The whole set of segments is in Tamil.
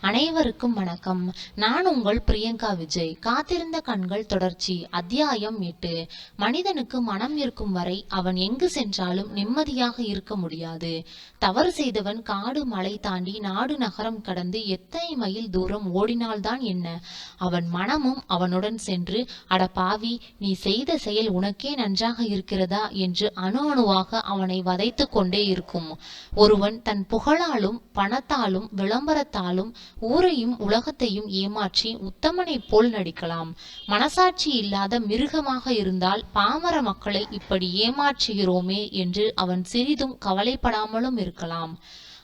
அனைவருக்கும் வணக்கம். நான் உங்கள் பிரியங்கா விஜய். காத்திருந்த கண்கள் தொடர்ச்சி. அத்தியாயம் எட்டு. மனிதனுக்கு மனம் இருக்கும் வரை அவன் எங்கு சென்றாலும் நிம்மதியாக இருக்க முடியாது. தவறு செய்தவன் காடு மலை தாண்டி நாடு நகரம் கடந்து எத்தனை மைல் தூரம் ஓடினால்தான் என்ன? அவன் மனமும் அவனுடன் சென்று அட பாவி நீ செய்த செயல் உனக்கே நன்றாக இருக்கிறதா? என்று அணு அணுவாக அவனை வதைத்துக் கொண்டே இருக்கும். ஒருவன் தன் புகழாலும் பணத்தாலும் விளம்பரத்தாலும் ஊரையும் உலகத்தையும் ஏமாற்றி உத்தமனைப் போல் நடிக்கலாம். மனசாட்சி இல்லாத மிருகமாக இருந்தால் பாமர மக்களை இப்படி ஏமாற்றுகிறோமே என்று அவன் சிறிதும் கவலைப்படாமலும் இருக்கலாம்.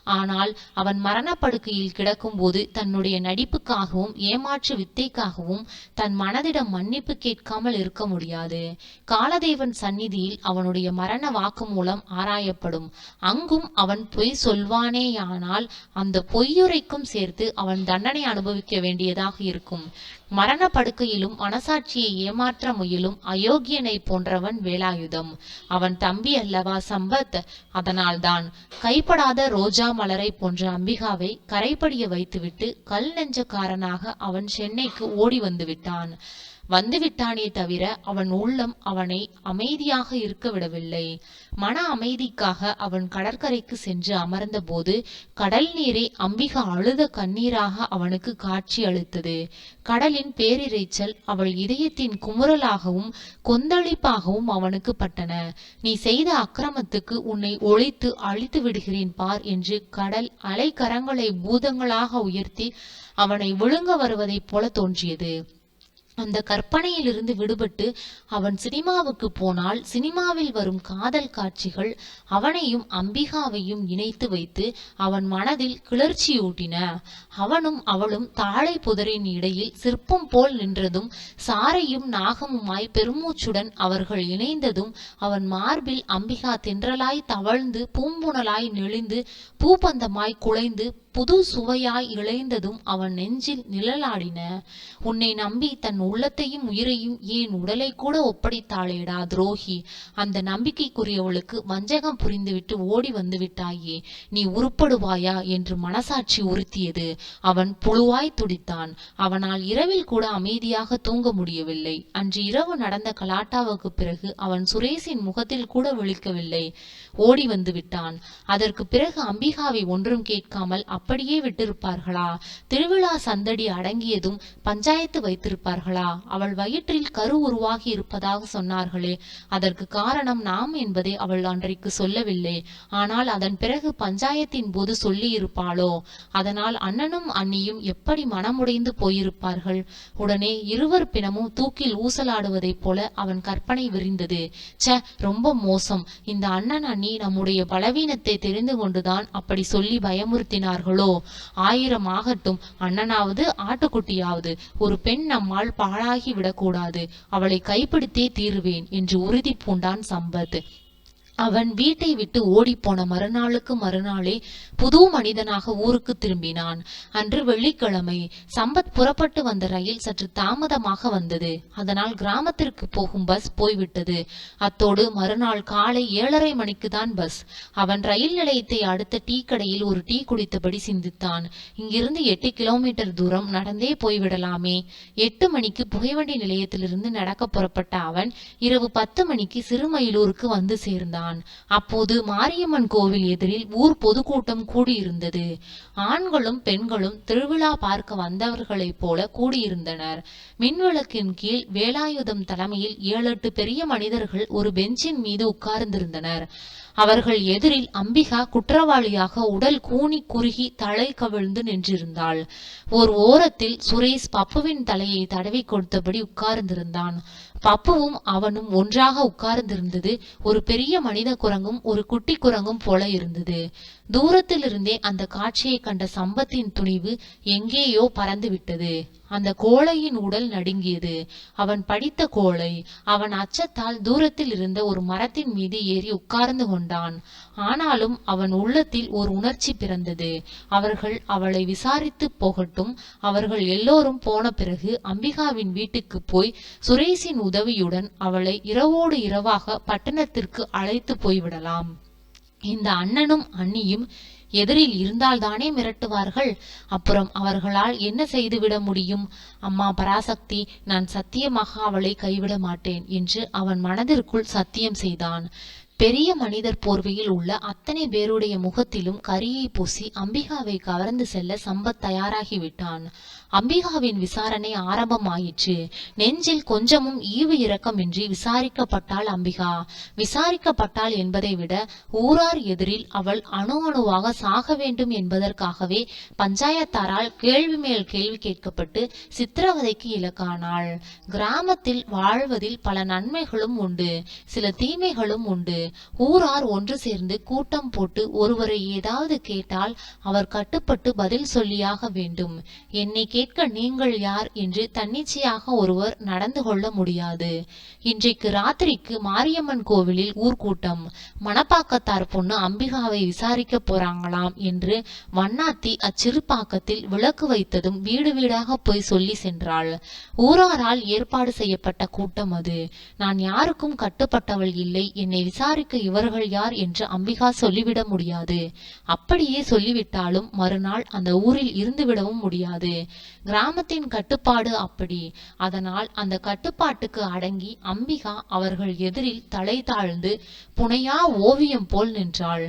ஆனால் அவன் மரணப்படுக்கையில் கிடக்கும்போது தன்னுடைய நடிப்புக்காகவும் ஏமாற்று வித்தைக்காகவும் தன் மனதிடம் மன்னிப்பு கேட்காமல் இருக்க முடியாது. காலதேவன் சந்நிதியில் அவனுடைய மரண வாக்குமூலம் ஆராயப்படும். அங்கும் அவன் பொய் சொல்வானேயானால் அந்த பொய்யுரைக்கும் சேர்த்து அவன் தண்டனை அனுபவிக்க வேண்டியதாக இருக்கும். மரணப்படுக்கையிலும் மனசாட்சியை ஏமாற்ற முயலும் அயோக்கியனை போன்றவன் வேலாயுதம். அவன் தம்பி அல்லவா சம்பத்? அதனால்தான் கைப்படாத ரோஜா மலரை போன்ற அம்பிகாவை கரைப்படிய வைத்துவிட்டு கல் நெஞ்சக்காரனாக அவன் சென்னைக்கு ஓடி வந்து விட்டான். வந்துவிட்டானே தவிர அவன் உள்ளம் அவனை அமைதியாக இருக்க விடவில்லை மன அமைதிக்காக அவன் கடற்கரைக்கு சென்று அமர்ந்த போது கடல் நீரை அம்பிகா அழுத கண்ணீராக அவனுக்கு காட்சி அளித்தது. கடலின் பேரிரைச்சல் அவள் இதயத்தின் குமுறலாகவும் கொந்தளிப்பாகவும் அவனுக்கு பட்டன. நீ செய்த அக்கிரமத்துக்கு உன்னை ஒழித்து அழித்து விடுகிறேன் பார் என்று கடல் அலைக்கரங்களை பூதங்களாக உயர்த்தி அவனை விழுங்க வருவதைப் போல தோன்றியது. அந்த கற்பனையிலிருந்து விடுபட்டு அவன் சினிமாவுக்கு போனால் சினிமாவில் வரும் காதல் காட்சிகள் அவனையும் அம்பிகாவையும் இணைத்து வைத்து அவன் மனதில் கிளர்ச்சியூட்டின அவனும் அவளும் தாழை புதரின் இடையில் சிற்பம் போல் நின்றதும் சாரையும் நாகமுமாய் பெருமூச்சுடன் அவர்கள் இணைந்ததும் அவன் மார்பில் அம்பிகா தென்றலாய் தவழ்ந்து பூம்புணலாய் நெளிந்து பூப்பந்தமாய் குலைந்து புது சுவையாய் இழைந்ததும் அவன் நெஞ்சில் நிழலாடின. உன்னை நம்பி தன் உள்ளத்தையும் உயிரையும் ஏன் உடலை கூட ஒப்படைத்தாளேடா துரோகி? அந்த நம்பிக்கைக்குரியவளுக்கு வஞ்சகம் புரிந்துவிட்டு ஓடி வந்து விட்டாயே நீ உருப்படுவாயா? என்று மனசாட்சி உறுத்தியது. அவன் புழுவாய் துடித்தான். அவனால் இரவில் கூட அமைதியாக தூங்க முடியவில்லை. அன்று இரவு நடந்த கலாட்டாவுக்கு பிறகு அவன் சுரேஷின் முகத்தில் கூட விழிக்கவில்லை. ஓடி வந்து விட்டான். அதற்கு பிறகு அம்பிகாவை ஒன்றும் கேட்காமல் அப்படியே விட்டிருப்பார்களா? திருவிழா சந்தடி அடங்கியதும் பஞ்சாயத்து வைத்திருப்பார்களா? அவள் வயிற்றில் கரு உருவாகி இருப்பதாக சொன்னார்களே அதற்கு காரணம் நாம் என்பதை அவள் அன்றைக்கு சொல்லவில்லை. ஆனால் அதன் பிறகு பஞ்சாயத்தின் போது சொல்லியிருப்பாளோ? அதனால் அண்ணனும் அண்ணியும் எப்படி மனமுடைந்து போயிருப்பார்கள்? உடனே இருவர் பிணமும் தூக்கில் ஊசலாடுவதைப் போல அவன் கற்பனை விரிந்தது. ச ரொம்ப மோசம். இந்த அண்ணன் அண்ணி நம்முடைய பலவீனத்தை தெரிந்து கொண்டுதான் அப்படி சொல்லி பயமுறுத்தினார்கள்? ஆயிரம் ஆகட்டும் அண்ணனாவது ஆட்டுக்குட்டியாவது ஒரு பெண் நம்மால் பாழாகி விடக்கூடாது. அவளை கைப்பிடித்தே தீருவேன் என்று உறுதி பூண்டான் சம்பத். அவன் வீட்டை விட்டு ஓடிப்போன மறுநாளுக்கு மறுநாளே புது மனிதனாக ஊருக்கு திரும்பினான். அன்று வெள்ளிக்கிழமை சம்பத் புறப்பட்டு வந்த ரயில் சற்று தாமதமாக வந்தது. அதனால் கிராமத்திற்கு போகும் பஸ் போய்விட்டது. அத்தோடு மறுநாள் காலை ஏழரை மணிக்கு தான் பஸ். அவன் ரயில் நிலையத்தை அடுத்த டீ கடையில் ஒரு டீ குடித்தபடி சிந்தித்தான். இங்கிருந்து எட்டு கிலோமீட்டர் தூரம் நடந்தே போய்விடலாமே. எட்டு மணிக்கு புகைவண்டி நிலையத்திலிருந்து நடக்க புறப்பட்ட அவன் இரவு பத்து மணிக்கு சிறுமயிலூருக்கு வந்து சேர்ந்தான். கொண்டான் அப்போது மாரியம்மன் கோவில் எதிரில் ஊர் பொதுக்கூட்டம் கூடியிருந்தது. ஆண்களும் பெண்களும் திருவிழா பார்க்க வந்தவர்களைப் போல கூடியிருந்தனர். மின்விளக்கின் கீழ் வேலாயுதம் தலைமையில் ஏழெட்டு பெரிய மனிதர்கள் ஒரு பெஞ்சின் மீது உட்கார்ந்திருந்தனர். அவர்கள் எதிரில் அம்பிகா குற்றவாளியாக உடல் கூனி குறுகி தலை கவிழ்ந்து நின்றிருந்தாள். ஓர் ஓரத்தில் சுரேஷ் பப்புவின் தலையை தடவி கொடுத்தபடி உட்கார்ந்திருந்தான். பப்புவும் அவனும் ஒன்றாக உட்கார்ந்திருந்தது. ஒரு பெரிய மனித குரங்கும் ஒரு குட்டி குரங்கும் போல இருந்தது. தூரத்திலிருந்தே அந்த காட்சியை கண்ட சம்பத்தின் துணிவு எங்கேயோ பறந்து விட்டது அந்த கோழையின் உடல் நடுங்கியது. அவன் படித்த கோழை அவன் அச்சத்தால் தூரத்தில் இருந்த ஒரு மரத்தின் மீது ஏறி உட்கார்ந்து கொண்டான். ஆனாலும் அவன் உள்ளத்தில் ஒரு உணர்ச்சி பிறந்தது. அவர்கள் அவளை விசாரித்து போகட்டும். அவர்கள் எல்லோரும் போன பிறகு அம்பிகாவின் வீட்டுக்கு போய் சுரேஷின் உதவியுடன் அவளை இரவோடு இரவாக பட்டணத்திற்கு அழைத்து போய்விடலாம். இந்த அண்ணனும் அண்ணியும் எதிரில் இருந்தால்தானே மிரட்டுவார்கள்? அப்புறம் அவர்களால் என்ன செய்துவிட முடியும்? அம்மா பராசக்தி நான் சத்தியமாக அவளை கைவிட மாட்டேன் என்று அவன் மனதிற்குள் சத்தியம் செய்தான். பெரிய மனிதர் போர்வையில் உள்ள அத்தனை பேருடைய முகத்திலும் கரியை பூசி அம்பிகாவை கவர்ந்து செல்ல சம்பத் தயாராகிவிட்டான் அம்பிகாவின் விசாரணை ஆரம்பமாயிற்று. நெஞ்சில் கொஞ்சமும் ஈவு இரக்கமின்றி விசாரிக்கப்பட்டாள் அம்பிகா. விசாரிக்கப்பட்டாள் என்பதை விட ஊரார் எதிரில் அவள் அணு அணுவாக சாக வேண்டும் என்பதற்காகவே பஞ்சாயத்தாரால் கேள்வி மேல் கேள்வி கேட்கப்பட்டு சித்திரவதைக்கு இலக்கானாள். கிராமத்தில் வாழ்வதில் பல நன்மைகளும் உண்டு. சில தீமைகளும் உண்டு. ஊரார் ஒன்று சேர்ந்து கூட்டம் போட்டு ஒருவரை ஏதாவது கேட்டால் அவர் கட்டுப்பட்டு பதில் சொல்லியாக வேண்டும். என்னை கேட்க நீங்கள் யார் என்று தன்னிச்சையாக ஒருவர் நடந்து கொள்ள முடியாது. இன்றைக்கு ராத்திரிக்கு மாரியம்மன் கோவிலில் ஊர்கூட்டம். மணப்பாக்கத்தார் பொண்ணு அம்பிகாவை விசாரிக்க போறாங்களாம் என்று வண்ணாத்தி அச்சிறுபாக்கத்தில் விளக்கு வைத்ததும் வீடு வீடாக போய் சொல்லி சென்றாள். ஊராரால் ஏற்பாடு செய்யப்பட்ட கூட்டம் அது. நான் யாருக்கும் கட்டுப்பட்டவள் இல்லை. என்னை விசாரிக்க இவர்கள் யார் என்று அம்பிகா சொல்லிவிட முடியாது. அப்படியே சொல்லிவிட்டாலும் மறுநாள் அந்த ஊரில் இருந்துவிடவும் முடியாது. கிராமத்தின் கட்டுப்பாடு அப்படி. அதனால் அந்த கட்டுப்பாட்டுக்கு அடங்கி அம்பிகா அவர்கள் எதிரில் தலை தாழ்ந்து புனையா ஓவியம் போல் நின்றாள்.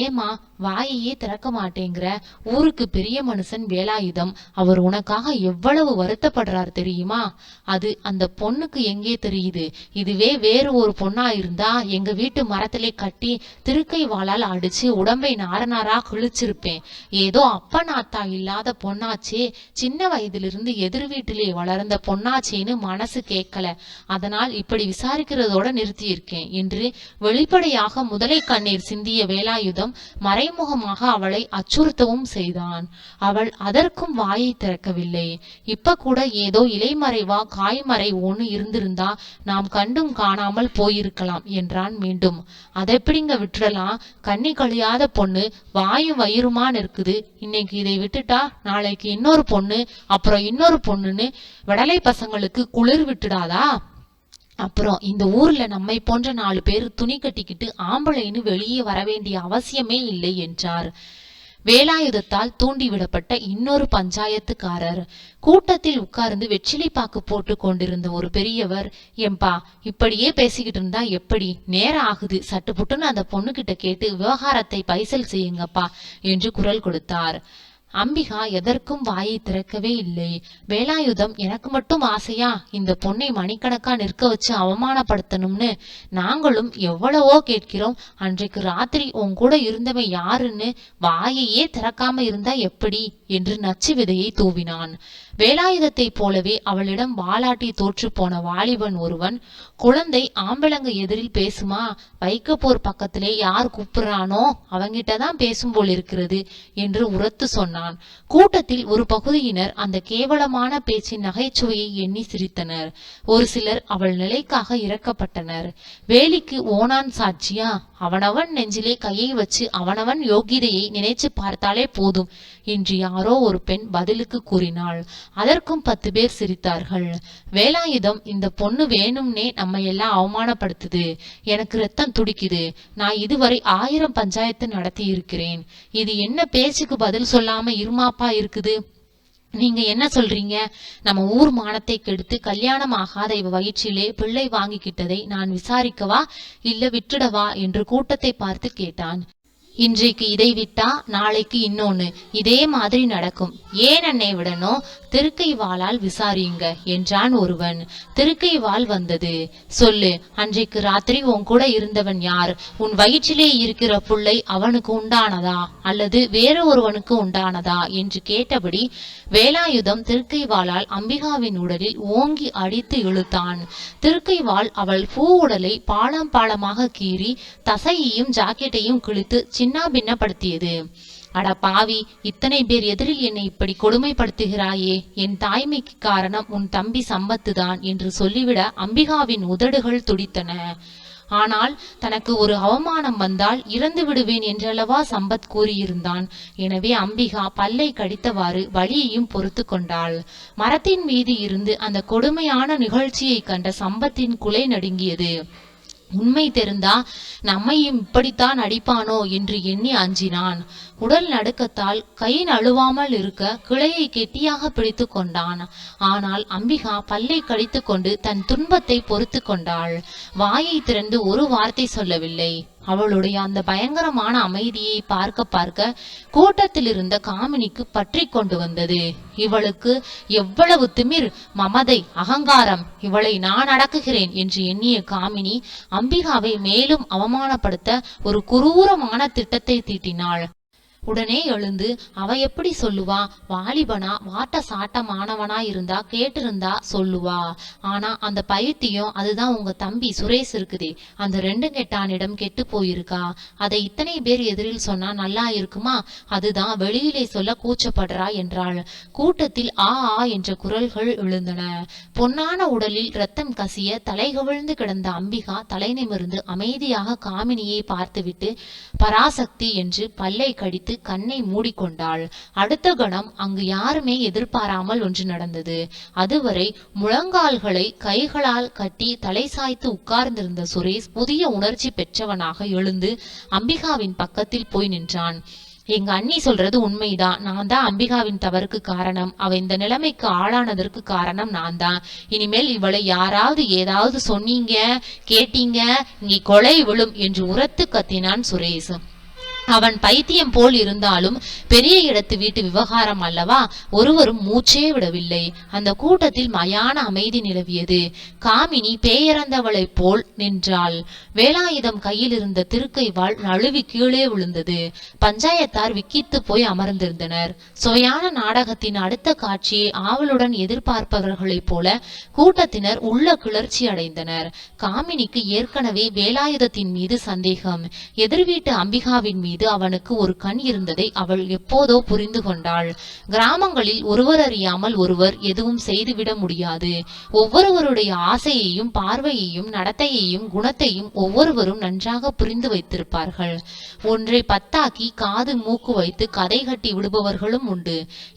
ஏமா வாயையே திறக்க மாட்டேங்கிற ஊருக்கு பெரிய மனுஷன் வேலாயுதம். அவர் உனக்காக எவ்வளவு வருத்தப்படுறார் தெரியுமா? அது அந்த பொண்ணுக்கு எங்கே தெரியுது? இதுவே வேறு ஒரு பொண்ணா இருந்தா எங்க வீட்டு மரத்திலே கட்டி திருக்கை வாளால் அடிச்சு உடம்பை நாரநாரா கிழிச்சிருப்பேன். ஏதோ அப்பன் ஆத்தா இல்லாத பொண்ணாச்சே சின்ன வயதிலிருந்து எதிர் வீட்டிலே வளர்ந்த பொண்ணாச்சேன்னு மனசு கேட்கல. அதனால் இப்படி விசாரிக்கிறதோட நிறுத்தியிருக்கேன் என்று வெளிப்படையாக முதலை கண்ணீர் சிந்திய வேலாயுதம் மறை மறைமுகமாக அவளை அச்சுறுத்தவும் செய்தான். அவள் அதற்கும் வாயை திறக்கவில்லை. இப்ப கூட ஏதோ இலைமறைவா காய்மறை ஒன்று இருந்திருந்தா நாம் கண்டும் காணாமல் போயிருக்கலாம் என்றான் மீண்டும். அதெப்படிங்க விட்டுடலாம் கண்ணி கழியாத பொண்ணு வாயும் வயிறுமா இருக்குது இன்னைக்கு இதை விட்டுட்டா? நாளைக்கு இன்னொரு பொண்ணு அப்புறம் இன்னொரு பொண்ணுன்னு விடலை பசங்களுக்கு குளிர் விட்டுடாதா? அப்புறம் இந்த ஊர்ல நம்மை போன்ற நாலு பேர் துணி கட்டிக்கிட்டு ஆம்பளைன்னு வெளியே வர வேண்டிய அவசியமே இல்லை என்றார். வேலாயுதத்தால் தூண்டிவிடப்பட்ட இன்னொரு பஞ்சாயத்துக்காரர். கூட்டத்தில் உட்கார்ந்து வெற்றிலை பாக்கு போட்டு கொண்டிருந்த ஒரு பெரியவர் எம்பா இப்படியே பேசிக்கிட்டு இருந்தா எப்படி? நேரம் ஆகுது. சட்டு புட்டுன்னு அந்த பொண்ணுகிட்ட கேட்டு விவகாரத்தை பைசல் செய்யுங்கப்பா என்று குரல் கொடுத்தார். அம்பிகா எதற்கும் வாயை திறக்கவே இல்லை. வேலாயுதம் எனக்கு மட்டும் ஆசையா? இந்த பொண்ணை மணிக்கணக்கா நிற்க வச்சு அவமானப்படுத்தணும்னு நாங்களும் எவ்வளவோ கேட்கிறோம். அன்றைக்கு ராத்திரி உன் கூட இருந்தவன் யாருன்னு வாயையே திறக்காம இருந்தா எப்படி? என்று நச்சு விதையை தூவினான். வேலாயுதத்தைப் போலவே அவளிடம் வாலாட்டி தோற்று போன வாலிபன் ஒருவன் குழந்தை ஆம்பளங்க எதிரில் பேசுமா? வைக்கப்போர் பக்கத்திலே யார் கூப்பிடுறானோ அவங்கிட்ட தான் பேசும் போல் இருக்கிறது என்று உரத்து சொன்னான். கூட்டத்தில் ஒரு பகுதியினர் அந்த கேவலமான பேச்சின் நகைச்சுவையை எண்ணி சிரித்தனர். ஒரு சிலர் அவள் நிலைக்காக இறக்கப்பட்டனர். வேலிக்கு ஓனான் சாட்சியா? அவனவன் நெஞ்சிலே கையை வச்சு அவனவன் யோகிதையை நினைச்சு பார்த்தாலே போதும் என்று யாரோ ஒரு பெண் பதிலுக்கு கூறினாள். அதற்கும் பத்து பேர் சிரித்தார்கள். வேலாயுதம் இந்த பொண்ணு வேணும்னே நம்ம எல்லாம் அவமானப்படுத்துது. எனக்கு ரத்தம் துடிக்குது. நான் இதுவரை ஆயிரம் பஞ்சாயத்து நடத்தி இருக்கிறேன் இது என்ன பேச்சுக்கு பதில் சொல்லாம இருமாப்பா இருக்குது? நீங்க என்ன சொல்றீங்க? நம்ம ஊர் மானத்தை கெடுத்து கல்யாணம் ஆகாத இவ வயிற்றிலே பிள்ளை வாங்கிக்கிட்டதை நான் விசாரிக்கவா? இல்ல விட்டுடவா? என்று கூட்டத்தை பார்த்து கேட்டான். இன்றைக்கு இதை விட்டா நாளைக்கு இன்னொன்னு. இதே மாதிரி நடக்கும். ஏன் என்னை விடணும்? திருக்கை வாளால் விசாரியுங்க என்றான் ஒருவன். திருக்கை வாள் வந்தது சொல்லு அன்றைக்கு ராத்திரி உன் கூட இருந்தவன் யார்? உன் வயிற்றிலே இருக்கிற புள்ளை அவனுக்கு உண்டானதா? அல்லது வேறு ஒருவனுக்கு உண்டானதா? என்று கேட்டபடி வேலாயுதம் திருக்கை வாளால் அம்பிகாவின் உடலில் ஓங்கி அடித்து இழுத்தான். திருக்கை வாள் அவள் பூ உடலை பாலம் பாலமாக கீறி தசையையும் ஜாக்கெட்டையும் கிழித்து சின்னாபின்னப்படுத்தியது. அட பாவி இத்தனை பேர் எதிரில் என்னை இப்படி கொடுமைப்படுத்துகிறாயே? என் தாய்மைக்கு காரணம் உன் தம்பி சம்பத்துதான் என்று சொல்லிவிட அம்பிகாவின் உதடுகள் துடித்தன. ஆனால் தனக்கு ஒரு அவமானம் வந்தால் இறந்து விடுவேன் என்றளவா சம்பத் கூறியிருந்தான். எனவே அம்பிகா பல்லை கடித்தவாறு வழியையும் பொறுத்து கொண்டாள். மரத்தின் மீது இருந்து அந்த கொடுமையான நிகழ்ச்சியை கண்ட சம்பத்தின் குலை நடுங்கியது. உண்மை தெரிந்தா நம்மையும் இப்படித்தான் அடிப்பானோ என்று எண்ணி அஞ்சினான். உடல் நடுக்கத்தால் கை நழுவாமல் இருக்க கிளையை கெட்டியாக பிடித்து கொண்டான். ஆனால் அம்பிகா பல்லை கடித்து கொண்டு தன் துன்பத்தை பொறுத்து கொண்டாள். வாயை திறந்து ஒரு வார்த்தை சொல்லவில்லை. அவளுடைய அந்த பயங்கரமான அமைதியை பார்க்க பார்க்க கூட்டத்தில் இருந்த காமினிக்கு பற்றி கொண்டு வந்தது. இவளுக்கு எவ்வளவு திமிர் மமதை அகங்காரம். இவளை நான் அடக்குகிறேன் என்று எண்ணிய காமினி அம்பிகாவை மேலும் அவமானப்படுத்த ஒரு குரூரமான திட்டத்தை தீட்டினாள். உடனே எழுந்து அவ எப்படி சொல்லுவா? வாலிபனா? வாட்ட சாட்டமானவனா இருந்தா கேட்டிருந்தா சொல்லுவா. ஆனா அந்த பைத்தியம் அதுதான் உங்க தம்பி சுரேஷ் இருக்குதே. அந்த ரெண்டு கெட்டானிடம் கெட்டு போயிருக்கா? அதை இத்தனை பேர் எதிரில் சொன்னா நல்லா இருக்குமா? அதுதான் வெளியிலே சொல்ல கூச்சப்படுறா என்றாள். கூட்டத்தில் ஆ ஆ என்ற குரல்கள் எழுந்தன. பொன்னான உடலில் ரத்தம் கசிய தலைகவிழ்ந்து கிடந்த அம்பிகா தலை நிமிர்ந்து அமைதியாக காமினியை பார்த்துவிட்டு பராசக்தி என்று பல்லை கடித்து கண்ணை மூடிக்கொண்டாள். அடுத்த கணம் அங்கு யாருமே எதிர்பாராமல் ஒன்று நடந்தது. அதுவரை முழங்கால்களை கைகளால் கட்டி தலை சாய்த்து உட்கார்ந்திருந்த சுரேஷ் புதிய உணர்ச்சி பெற்றவனாக எழுந்து அம்பிகாவின் பக்கத்தில் போய் நின்றான். எங்க அண்ணி சொல்றது உண்மைதான் நான் தான் அம்பிகாவின் தவறுக்கு காரணம். அவ இந்த நிலைமைக்கு ஆளானதற்கு காரணம் நான் தான். இனிமேல் இவளை யாராவது ஏதாவது சொன்னீங்க கேட்டீங்க இங்கே கொலை விழும் என்று உரத்து கத்தினான் சுரேஷ். அவன் பைத்தியம் போல் இருந்தாலும் பெரிய இடத்து வீட்டு விவகாரம் அல்லவா? ஒருவரும் மூச்சே விடவில்லை. அந்த கூட்டத்தில் மயான அமைதி நிலவியது. காமினி பேயறந்தவளைப் போல் நின்றாள். வேலாயுதம் கையில் இருந்த திருக்கை வாள் நழுவி கீழே விழுந்தது. பஞ்சாயத்தார் விக்கித்து போய் அமர்ந்திருந்தனர். சுவையான நாடகத்தின் அடுத்த காட்சியை ஆவலுடன் எதிர்பார்ப்பவர்களைப் போல கூட்டத்தினர் உள்ள கிளர்ச்சி அடைந்தனர். காமினிக்கு ஏற்கனவே வேலாயுதத்தின் மீது சந்தேகம். எதிர் வீட்டு அம்பிகாவின் மீது மீது அவனுக்கு ஒரு கண் இருந்ததை அவள் எப்போதோ புரிந்து கொண்டாள். கிராமங்களில் ஒருவர் அறியாமல் ஒருவர் எதுவும் செய்துவிட முடியாது. ஒவ்வொருவருடைய ஆசையையும் பார்வையையும் நடத்தையையும் குணத்தையும் ஒவ்வொருவரும் நன்றாக புரிந்து வைத்திருப்பார்கள். ஒன்றை பத்தாக்கி காது மூக்கு வைத்து கதை கட்டி விடுபவர்களும் உண்டு.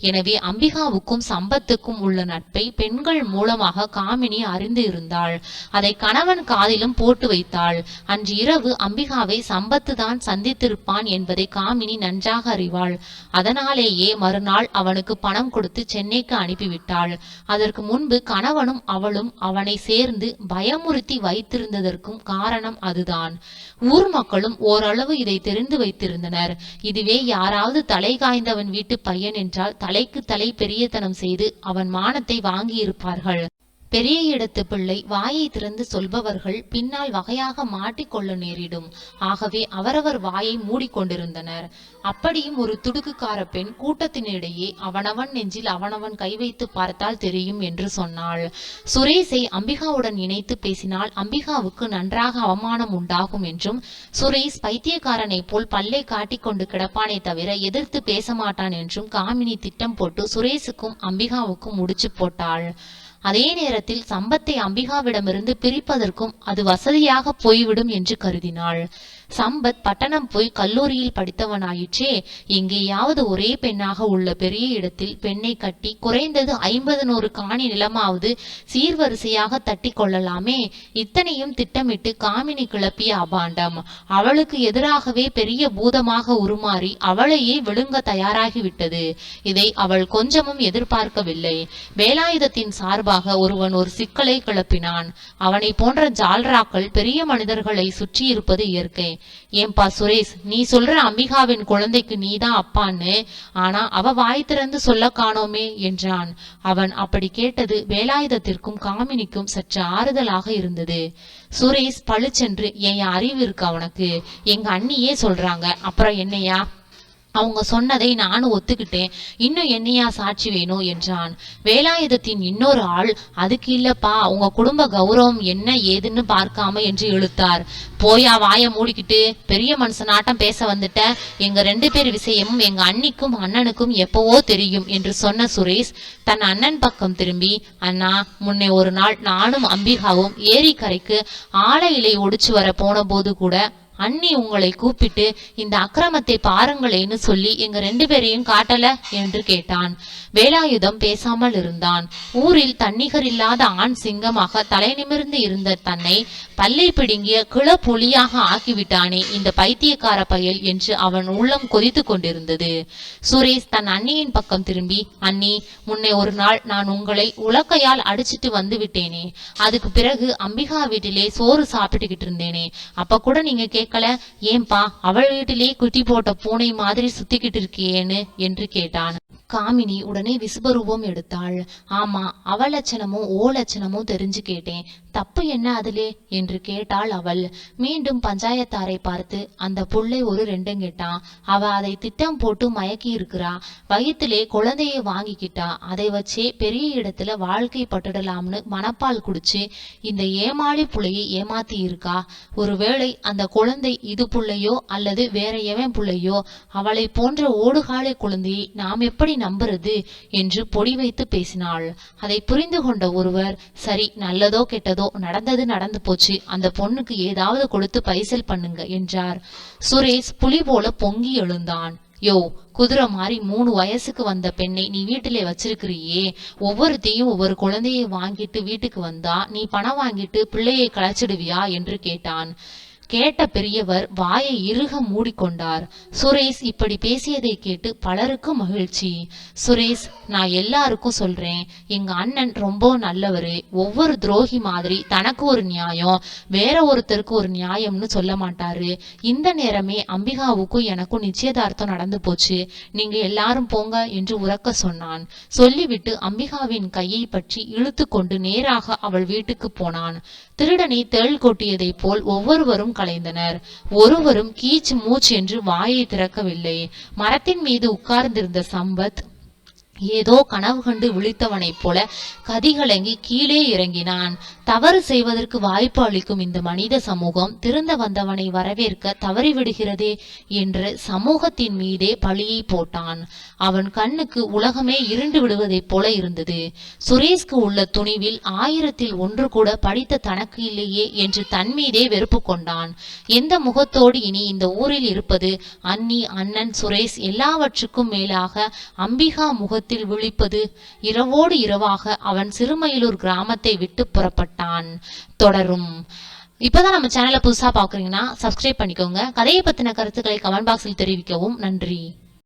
எனவே அம்பிகாவுக்கும் சம்பத்துக்கும் உள்ள நட்பை பெண்கள் மூலமாக காமினி அறிந்து இருந்தாள். அதை கணவன் காதிலும் போட்டு வைத்தாள். அன்று இரவு அம்பிகாவை சம்பத்து தான் சந்தித்திருப்பான் என்பதை காமினி நன்றாக அறிவாள். அதனாலேயே மறுநாள் அவனுக்கு பணம் கொடுத்து சென்னைக்கு அனுப்பிவிட்டாள். அதற்கு முன்பு கணவனும் அவளும் அவனை சேர்ந்து பயமுறுத்தி வைத்திருந்ததற்கும் காரணம் அதுதான். ஊர் மக்களும் ஓரளவு இதை தெரிந்து வைத்திருந்தனர். இதுவே யாராவது தலை காய்ந்தவன் வீட்டு பையன் என்றால் தலைக்கு தலை பெரியத்தனம் செய்து அவன் மானத்தை வாங்கியிருப்பார்கள். பெரிய இடத்து பிள்ளை வாயை திறந்து சொல்பவர்கள் பின்னால் வகையாக மாட்டிக்கொள்ள நேரிடும். ஆகவே அவரவர் வாயை மூடிக்கொண்டிருந்தனர் அப்படியும் ஒரு துடுக்குக்கார பெண் கூட்டத்தினிடையே அவனவன் நெஞ்சில் அவனவன் கை வைத்து பார்த்தால் தெரியும் என்று சொன்னாள். சுரேஷை அம்பிகாவுடன் இணைத்து பேசினால் அம்பிகாவுக்கு நன்றாக அவமானம் உண்டாகும் என்றும் சுரேஷ் பைத்தியக்காரனைப் போல் பல்லை காட்டிக்கொண்டு கிடப்பானே தவிர எதிர்த்து பேச மாட்டான் என்றும் காமினி திட்டம் போட்டு சுரேஷுக்கும் அம்பிகாவுக்கும் முடிச்சு போட்டாள். அதே நேரத்தில் சம்பத்தை அம்பிகாவிடமிருந்து பிரிப்பதற்கும் அது வசதியாக போய்விடும் என்று கருதினாள். சம்பத் பட்டணம் போய் கல்லூரியில் படித்தவனாயிற்றே எங்கேயாவது ஒரே பெண்ணாக உள்ள பெரிய இடத்தில் பெண்ணை கட்டி குறைந்தது ஐம்பது நூறு காணி நிலமாவது சீர்வரிசையாக தட்டி கொள்ளலாமே. இத்தனையும் திட்டமிட்டு காமினி கிளப்பிய அபாண்டம். அவளுக்கு எதிராகவே பெரிய பூதமாக உருமாறி அவளையே விழுங்க தயாராகிவிட்டது. இதை அவள் கொஞ்சமும் எதிர்பார்க்கவில்லை. வேலாயுதத்தின் சார்பாக ஒருவன் ஒரு சிக்கலை கிளப்பினான். அவனை போன்ற ஜால்ராக்கள் பெரிய மனிதர்களை சுற்றி இருப்பது இயற்கை. ஏன்பா சுரேஷ் நீ சொல்ற அம்பிகாவின் குழந்தைக்கு நீதான் அப்பான்னு ஆனா அவ வாய் திறந்து சொல்ல காணோமே என்றான். அவன் அப்படி கேட்டது வேலாயுதத்திற்கும் காமினிக்கும் சற்று ஆறுதலாக இருந்தது. சுரேஷ் பளிச்சென்று என் அறிவு இருக்கா உனக்கு? எங்க அண்ணியே சொல்றாங்க. அப்புறம் என்னையா? அவங்க சொன்னதை நானும் ஒத்துக்கிட்டேன். இன்னும் என்னையா சாட்சி வேணும்? என்றான். வேலாயுதத்தின் இன்னொரு ஆள் அதுக்கு இல்லப்பா உங்க குடும்ப கௌரவம் என்ன ஏதுன்னு பார்க்காம என்று இழுத்தார். போயா வாய மூடிக்கிட்டு பெரிய மனுஷனாட்டம் பேச வந்துட்ட. எங்க ரெண்டு பேர் விஷயமும் எங்க அண்ணிக்கும் அண்ணனுக்கும் எப்பவோ தெரியும் என்று சொன்ன சுரேஷ் தன் அண்ணன் பக்கம் திரும்பி அண்ணா முன்னே ஒரு நாள் நானும் அம்பிகாவும் ஏரிக்கரைக்கு ஆலை இலை ஒடிச்சு வர போன போது கூட அண்ணி உங்களை கூப்பிட்டு இந்த அக்கிரமத்தை பாருங்களேன்னு சொல்லி எங்க ரெண்டு பேரையும் காட்டல என்று கேட்டான். வேலாயுதம் பேசாமல் இருந்தான். ஊரில் தன்னிகர் இல்லாத ஆண் சிங்கமாக தலை நிமிர்ந்து இருந்த தன்னை பல்லை பிடுங்கிய கிள புலியாக ஆக்கிவிட்டானே இந்த பைத்தியக்கார பயல் என்று அவன் உள்ளம் கொதித்து கொண்டிருந்தது. சுரேஷ் தன் அண்ணியின் பக்கம் திரும்பி அண்ணி முன்னே ஒரு நாள் நான் உங்களை உலக்கையால் அடிச்சிட்டு வந்து விட்டேனே. அதுக்கு பிறகு அம்பிகா வீட்டிலே சோறு சாப்பிட்டுக்கிட்டு இருந்தேனே. அப்ப கூட நீங்க கேட்கல ஏன்பா அவள் வீட்டிலே குட்டி போட்ட பூனை மாதிரி சுத்திக்கிட்டு இருக்கியேன்னு? என்று கேட்டான். காமினி உடனே விசுபரூபம் எடுத்தாள். ஆமா அவ ஓலட்சணமும் ஓ தெரிஞ்சு கேட்டேன். தப்பு என்ன அதிலே? என்று கேட்டாள் அவள். மீண்டும் பஞ்சாயத்தாரை பார்த்து அந்த புள்ளை ஒரு ரெண்டும் கேட்டான் அவ அதை திட்டம் போட்டு மயக்கி இருக்கிறா வயிற்றிலே குழந்தையை வாங்கிக்கிட்டா. அதை வச்சே பெரிய இடத்துல வாழ்க்கை பட்டுடலாம்னு மனப்பால் குடிச்சு இந்த ஏமாளி புள்ளையை ஏமாத்தி இருக்கா ஒருவேளை அந்த குழந்தை இது புள்ளையோ அல்லது வேற எவன் புள்ளையோ? அவளை போன்ற ஓடுகாலை குழந்தையை நாம் எப்படி நம்புறது என்று பொடி வைத்து பேசினாள். அதை புரிந்து கொண்ட ஒருவர் சரி நல்லதோ கெட்டதோ நடந்தது நடந்து போச்சு. அந்த பொண்ணுக்கு ஏதாவது கொடுத்து பைசல் பண்ணுங்க என்றார். சுரேஷ் புலி போல பொங்கி எழுந்தான். யோ குதிரை மாதிரி மூணு வயசுக்கு வந்த பெண்ணை நீ வீட்டிலே வச்சிருக்கிறியே. ஒவ்வொருத்தையும் ஒவ்வொரு குழந்தையை வாங்கிட்டு வீட்டுக்கு வந்தா நீ பணம் வாங்கிட்டு பிள்ளையை களைச்சிடுவியா என்று கேட்டான். கேட்ட பெரியவர் வாயை இறுக மூடிக்கொண்டார். சுரேஷ் இப்படி பேசியதை கேட்டு பலருக்கும் மகிழ்ச்சி. சுரேஷ் நான் எல்லாருக்கும் சொல்றேன் எங்க அண்ணன் ரொம்ப நல்லவரு ஒவ்வொரு துரோகி மாதிரி தனக்கு ஒரு நியாயம் வேற ஒருத்தருக்கு ஒரு நியாயம்னு சொல்ல மாட்டாரு. இந்த நேரமே அம்பிகாவுக்கும் எனக்கும் நிச்சயதார்த்தம் நடந்து போச்சு. நீங்க எல்லாரும் போங்க என்று உறக்க சொன்னான். சொல்லிவிட்டு அம்பிகாவின் கையை பற்றி இழுத்து கொண்டு நேராக அவள் வீட்டுக்கு போனான். திருடனை தேள் கொட்டியதைப் போல் ஒவ்வொருவரும் கலைந்தனர். ஒருவரும் கீச்சு மூச்சு என்று வாயை திறக்கவில்லை. மரத்தின் மீது உட்கார்ந்திருந்த சம்பத் ஏதோ கனவு கண்டு விழித்தவனைப் போல கதிகலங்கி கீழே இறங்கினான். தவறு செய்வதற்கு வாய்ப்பு அளிக்கும் இந்த மனித சமூகம் திருந்த வந்தவனை வரவேற்க தவறிவிடுகிறதே என்று சமூகத்தின் மீதே பழியை போட்டான். அவன் கண்ணுக்கு உலகமே இருண்டு விடுவதைப் போல இருந்தது. சுரேஷ்க்கு உள்ள துணிவில் ஆயிரத்தில் ஒன்று கூட படித்த தனக்கு இல்லையே என்று தன் மீதே வெறுப்பு கொண்டான். எந்த முகத்தோடு இனி இந்த ஊரில் இருப்பது? அன்னி அண்ணன் சுரேஷ் எல்லாவற்றுக்கும் மேலாக அம்பிகா முகத்தில் விழிப்பது இரவோடு இரவாக அவன் சிறுமயிலூர் கிராமத்தை விட்டு புறப்பட்டான். தொடரும். இப்பதான் நம்ம சேனலை புதுசா பாக்குறீங்கன்னா சப்ஸ்கிரைப் பண்ணிக்கோங்க. கதையை பத்தின கருத்துக்களை கமெண்ட் பாக்ஸில் தெரிவிக்கவும். நன்றி.